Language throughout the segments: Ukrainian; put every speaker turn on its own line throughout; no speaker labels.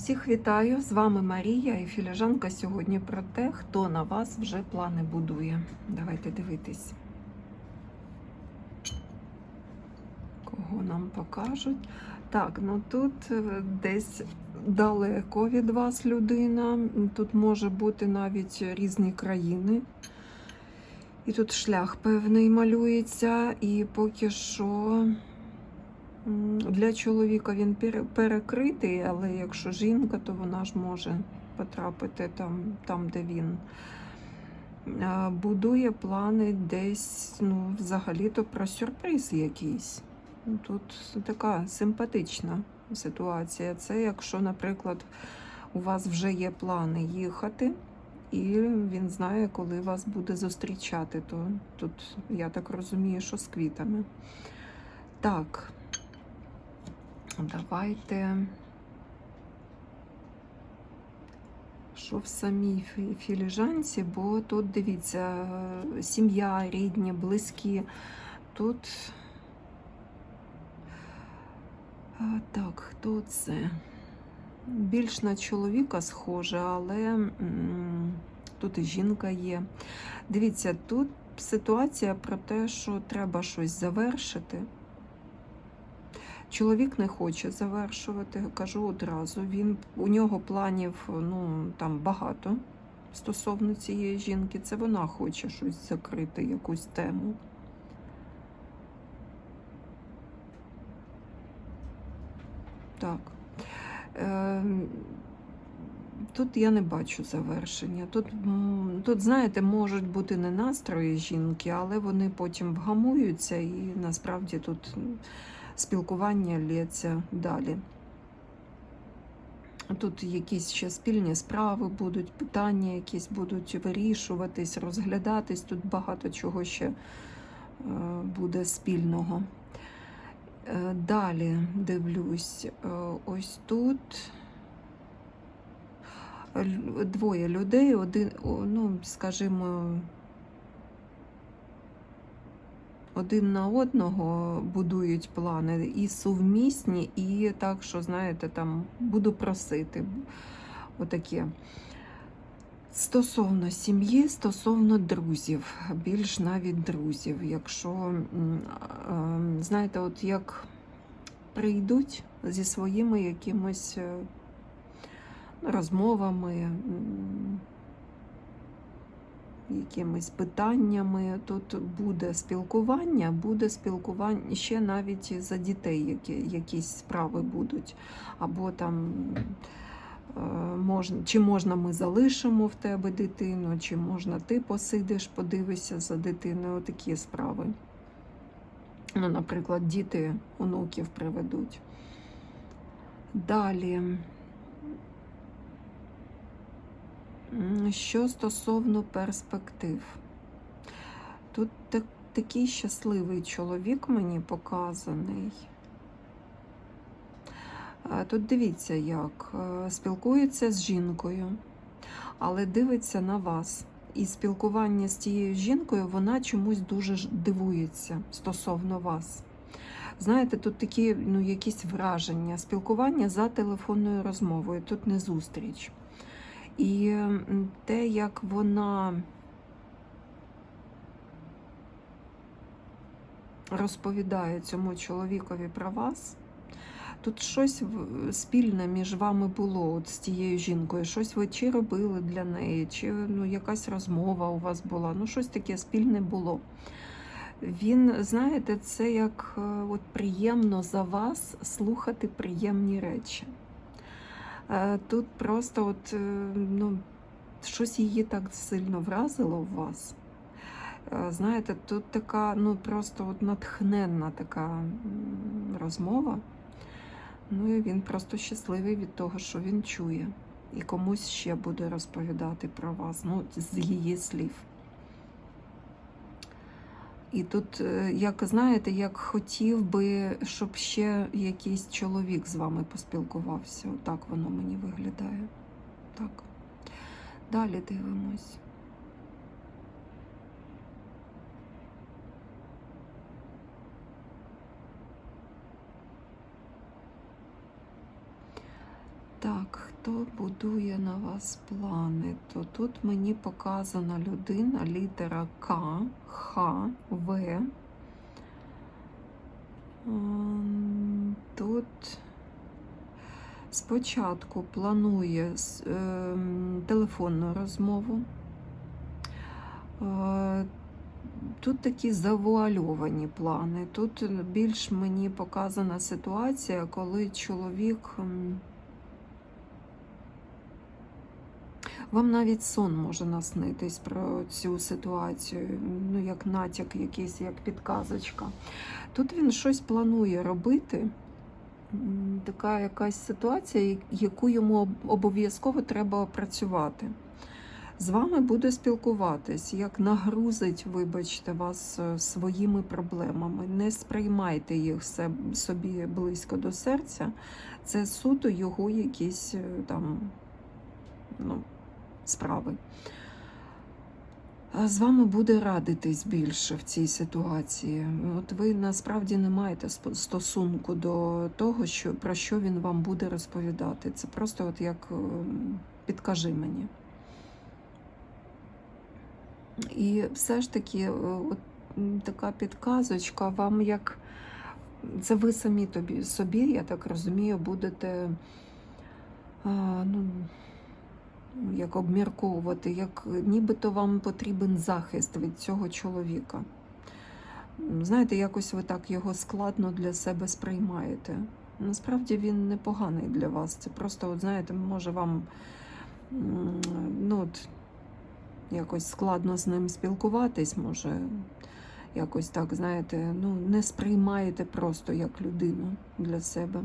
Всіх вітаю! З вами Марія і філіжанка сьогодні про те, хто на вас вже плани будує. Давайте дивитись. Кого нам покажуть. Так, ну тут е, десь далеко від вас людина. Тут може бути навіть різні країни. І тут шлях певний малюється, і поки що. Для чоловіка він перекритий, але якщо жінка, то вона ж може потрапити там, там де він. Будує плани десь, ну, взагалі-то про сюрприз якийсь. Ну, Тут така симпатична ситуація. Це якщо, наприклад, у вас вже є плани їхати, і він знає, коли вас буде зустрічати, то тут я так розумію, що з квітами. Так. Давайте. Що в самій філіжанці, бо тут дивіться, е, сім'я, рідні, близькі. Тут. Так, хто це? Більш на чоловіка схоже, але тут і жінка є. Дивіться, тут ситуація про те, що треба щось завершити. Чоловік не хоче завершувати, кажу одразу. Він у нього планів ну там багато стосовно цієї жінки. Це вона хоче щось закрити, якусь тему. Так. Е, Тут я не бачу завершення. Тут, тут, знаєте, можуть бути не настрої жінки, але вони потім вгамуються, і насправді тут спілкування лється далі. Тут якісь ще спільні справи будуть, питання якісь будуть вирішуватись, розглядатись. Тут багато чого ще е, буде спільного. Е, Далі дивлюсь, е, ось тут двоє людей, один, ну, скажімо, один на одного будують плани і сувмісні, і так, що, знаєте, там буду просити. Отаке. Стосовно сім'ї, стосовно друзів, більш навіть друзів. Якщо, е, знаєте, от як прийдуть зі своїми якимось е, розмовами, якимись питаннями. Тут буде спілкування, буде спілкування ще навіть за дітей, які, якісь справи будуть. Або там е, можна, чи можна ми залишимо в тебе дитину, чи можна ти посидиш, подивишся за дитиною, такі справи. Ну, наприклад, діти онуків приведуть. Далі. Що стосовно перспектив, тут так, такий щасливий чоловік мені показаний. Тут дивіться, як е, спілкується з жінкою, але дивиться на вас. І спілкування з тією жінкою вона чомусь дуже дивується стосовно вас. Знаєте, тут такі ну, якісь враження, спілкування за телефонною розмовою, тут не зустріч. І те, як вона розповідає цьому чоловікові про вас, тут щось спільне між вами було от з тією жінкою. Щось ви чи робили для неї, чи ну, якась розмова у вас була. Ну, щось таке спільне було. Він, знаєте, це як е, от приємно за вас слухати приємні речі. Е, Тут просто от, е, ну, щось її так сильно вразило в вас. Е, Знаєте, тут така, ну просто от натхненна така розмова. Ну і він просто щасливий від того, що він чує. І комусь ще буде розповідати про вас, ну, з її слів. І тут, е, як знаєте, як хотів би, щоб ще якийсь чоловік з вами поспілкувався. Так воно мені виглядає. Так. Далі дивимось. Так, хто будує на вас плани? То тут мені показана людина, літера К, Х, В. Тут спочатку планує ем, телефонну розмову. Е, Тут такі завуальовані плани. Тут більш мені показана ситуація, коли чоловік. Вам навіть сон може наснитись про цю ситуацію, ну як натяк, якийсь, як підказочка. Тут він щось планує робити. Така якась ситуація, яку йому обов'язково треба опрацювати. З вами буде спілкуватись, як нагрузить, вибачте, вас е, своїми проблемами. Не сприймайте їх собі близько до серця. Це суто його якісь е, там ну, справи. З вами буде радитись більше в цій ситуації. От ви насправді не маєте стосунку до того, що, про що він вам буде розповідати. Це просто от як ем, підкажи мені. І все ж таки, е, от така підказочка вам як. Це ви самі тобі собі, я так розумію, будете а, ну, як обмірковувати, як нібито вам потрібен захист від цього чоловіка. Знаєте, якось ви так його складно для себе сприймаєте. Насправді він непоганий для вас. Це просто, от, знаєте, може вам ну, от, якось складно з ним спілкуватись, може, якось так, знаєте, ну, не сприймаєте просто як людину для себе.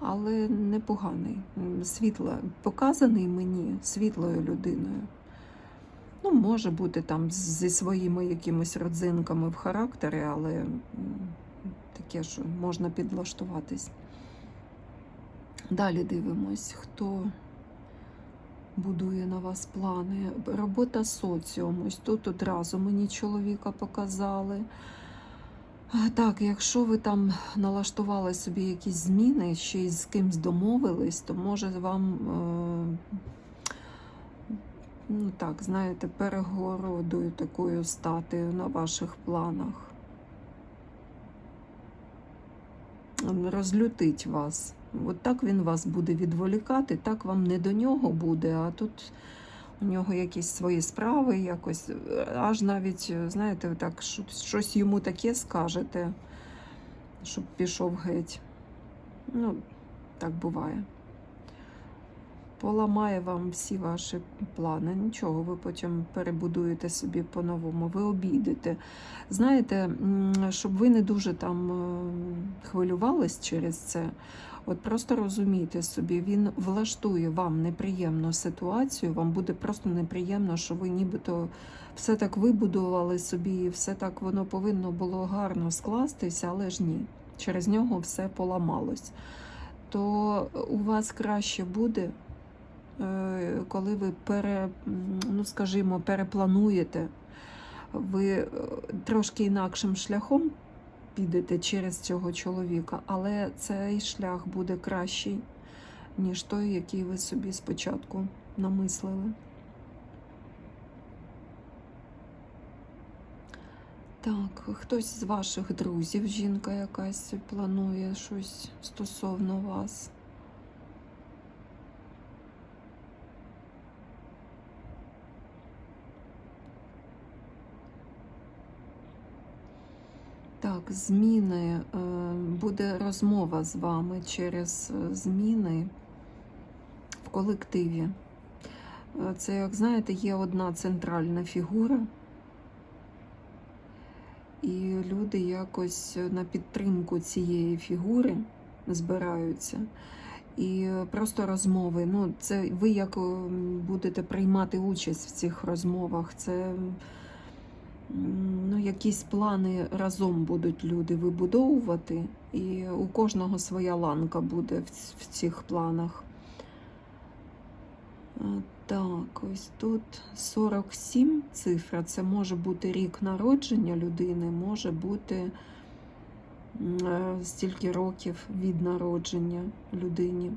Але непоганий, М, світла, показаний мені світлою людиною. Ну, може бути там зі своїми якимись родзинками в характері, але таке, що можна підлаштуватись. Далі дивимось, хто будує на вас плани. Робота соціум. Ось тут одразу мені чоловіка показали. Так, якщо ви там налаштували собі якісь зміни, ще й з кимсь домовились, то може вам, е, ну так, знаєте, перегородою такою стати на ваших планах. Розлютить вас. От так він вас буде відволікати, так вам не до нього буде, а тут у нього якісь свої справи, якось, аж навіть, знаєте, так щось- щось йому таке скажете, щоб пішов геть. Ну, так буває. Поламає вам всі ваші плани. Нічого, ви потім перебудуєте собі по-новому, ви обійдете. Знаєте, щоб ви не дуже там е, хвилювались через це. От просто розумійте собі, він влаштує вам неприємну ситуацію, вам буде просто неприємно, що ви нібито все так вибудували собі, все так воно повинно було гарно скластися, але ж ні. Через нього все поламалось. То у вас краще буде, е, коли ви пере, ну, скажімо, переплануєте, ви е, трошки інакшим шляхом підете через цього чоловіка, але цей шлях буде кращий, ніж той, який ви собі спочатку намислили. Так, хтось з ваших друзів, жінка якась планує щось стосовно вас. Так, зміни. е, Буде розмова з вами через е, зміни в колективі. Е, Це, як знаєте, є одна центральна фігура, і люди якось на підтримку цієї фігури збираються. І просто розмови. Ну, це ви як будете приймати участь в цих розмовах. Це ну, якісь плани разом будуть люди вибудовувати, і у кожного своя ланка буде в, в цих планах. Так, ось тут 47 цифра. Це може бути рік народження людини, може бути е, стільки років від народження людині.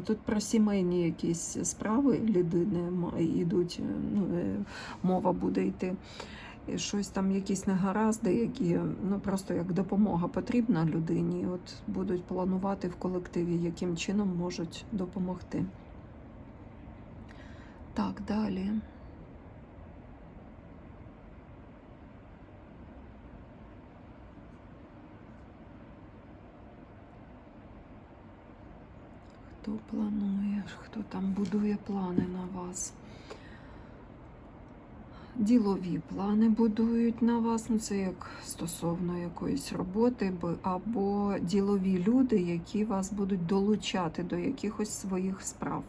Тут про сімейні якісь справи людини йдуть, е, ну, е, мова буде йти. Щось там, якісь негаразди, які ну просто як допомога потрібна людині. От будуть планувати в колективі, яким чином можуть допомогти. Так, далі. Хто планує, хто там будує плани на вас? Ділові плани будують на вас, ну це як стосовно якоїсь роботи, або ділові люди, які вас будуть долучати до якихось своїх справ.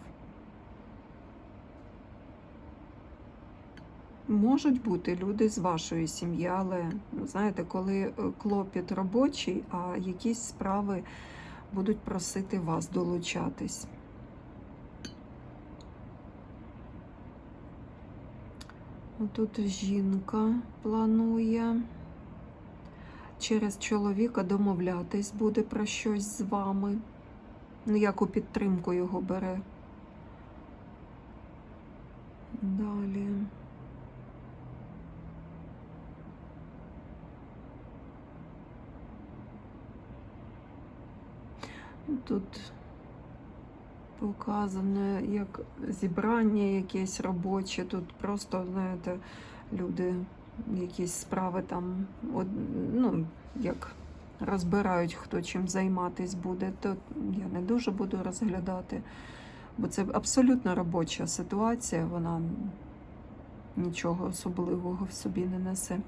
Можуть бути люди з вашої сім'ї, але знаєте, коли е, клопіт робочий, а якісь справи будуть просити вас долучатись. Тут жінка планує через чоловіка домовлятись буде про щось з вами. Ну, як у підтримку його бере. Далі. Тут показане як зібрання якесь робоче. Тут просто, знаєте, люди якісь справи там, ну, як розбирають, хто чим займатись буде, то я не дуже буду розглядати, бо це абсолютно робоча ситуація, вона нічого особливого в собі не несе.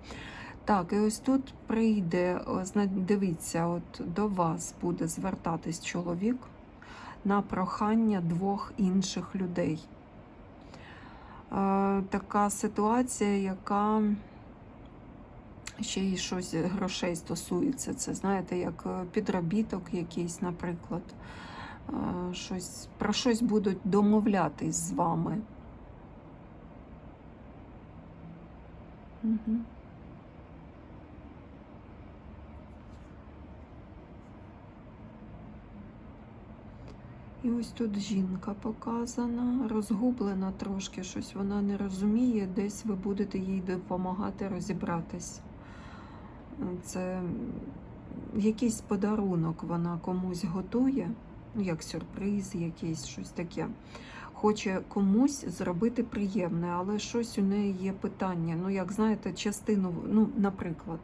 Так, і ось тут прийде, дивіться, от до вас буде звертатись чоловік на прохання двох інших людей. Е, така ситуація, яка ще й щось грошей стосується. Це, знаєте, як е, підробіток якийсь, наприклад. Е, щось, про щось будуть домовлятись з вами. Угу. І ось тут жінка показана, розгублена трошки, щось вона не розуміє, десь ви будете їй допомагати розібратись. Це якийсь подарунок вона комусь готує, як сюрприз, якийсь щось таке. Хоче комусь зробити приємне, але щось у неї є питання. Ну, як знаєте, частину, ну, наприклад,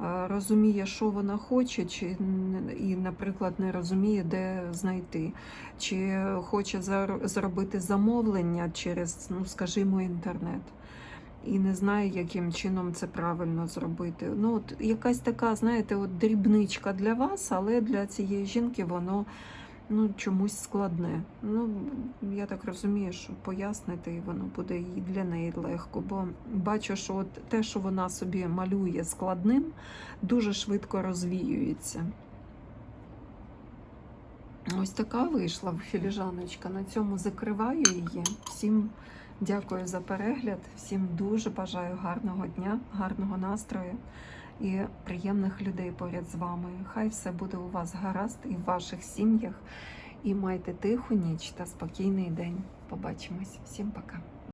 розуміє, що вона хоче, чи і, наприклад, не розуміє, де знайти, чи хоче зробити замовлення через, ну, скажімо, інтернет. І не знає, яким чином це правильно зробити. Ну, от якась така, знаєте, от дрібничка для вас, але для цієї жінки воно ну, чомусь складне. Ну, я так розумію, що пояснити воно буде і для неї легко. Бо бачу, що от те, що вона собі малює складним, дуже швидко розвіюється. Ось така вийшла філіжаночка. На цьому закриваю її. Всім дякую за перегляд. Всім дуже бажаю гарного дня, гарного настрою і приємних людей поряд з вами. Хай все буде у вас гаразд і в ваших сім'ях. І майте тиху ніч та спокійний день. Побачимось. Всім пока.